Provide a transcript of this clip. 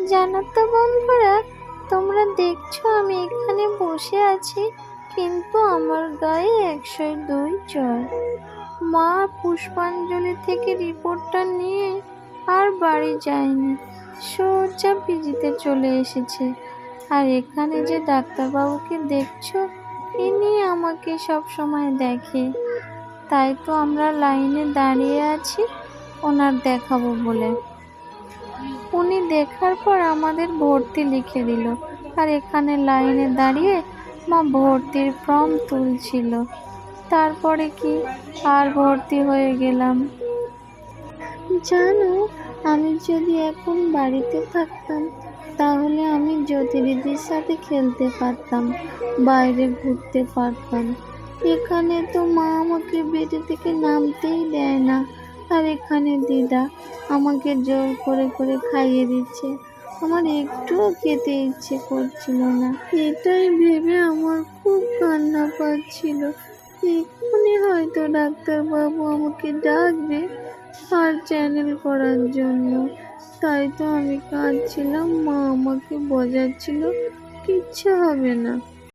জানো তো বন্ধুরা, তোমরা দেখছ আমি এখানে বসে আছি, কিন্তু আমার গায়ে একশো দুই জ্বর। মা পুষ্পাঞ্জলি থেকে রিপোর্টটা নিয়ে আর বাড়ি যায়নি, সোজা পিজিতে চলে এসেছে। আর এখানে যে ডাক্তারবাবুকে দেখছ, ইনি আমাকে সব সময় দেখে। তাই তো আমরা লাইনে দাঁড়িয়ে আছি, ওনার দেখাবো বলে। উনি দেখার পর আমাদের ভর্তি লিখে দিল। আর এখানে লাইনে দাঁড়িয়ে মা ভর্তির ফর্ম তুলছিল। তারপরে কি? আর ভর্তি হয়ে গেলাম। জানো, আমি যদি এখন বাড়িতে থাকতাম, তাহলে আমি জ্যোতি দিদির সাথে খেলতে পারতাম, বাইরে ঘুরতে পারতাম। এখানে তো মা আমাকে বেডে থেকে নামতেই দেয় না। আর এখানে দিদা আমাকে জোর করে করে খাইয়ে দিচ্ছে। আমার একটুও খেতে ইচ্ছে করছিল না। এটাই ভেবে আমার খুব কান্না পাচ্ছিল। এক্ষুনি হয়তো ডাক্তারবাবু আমাকে ডাকবে আর চ্যানেল করার জন্য। তাই তো আমি কাঁদছিলাম, মা আমাকে বোঝাচ্ছিল, কিচ্ছু হবে না।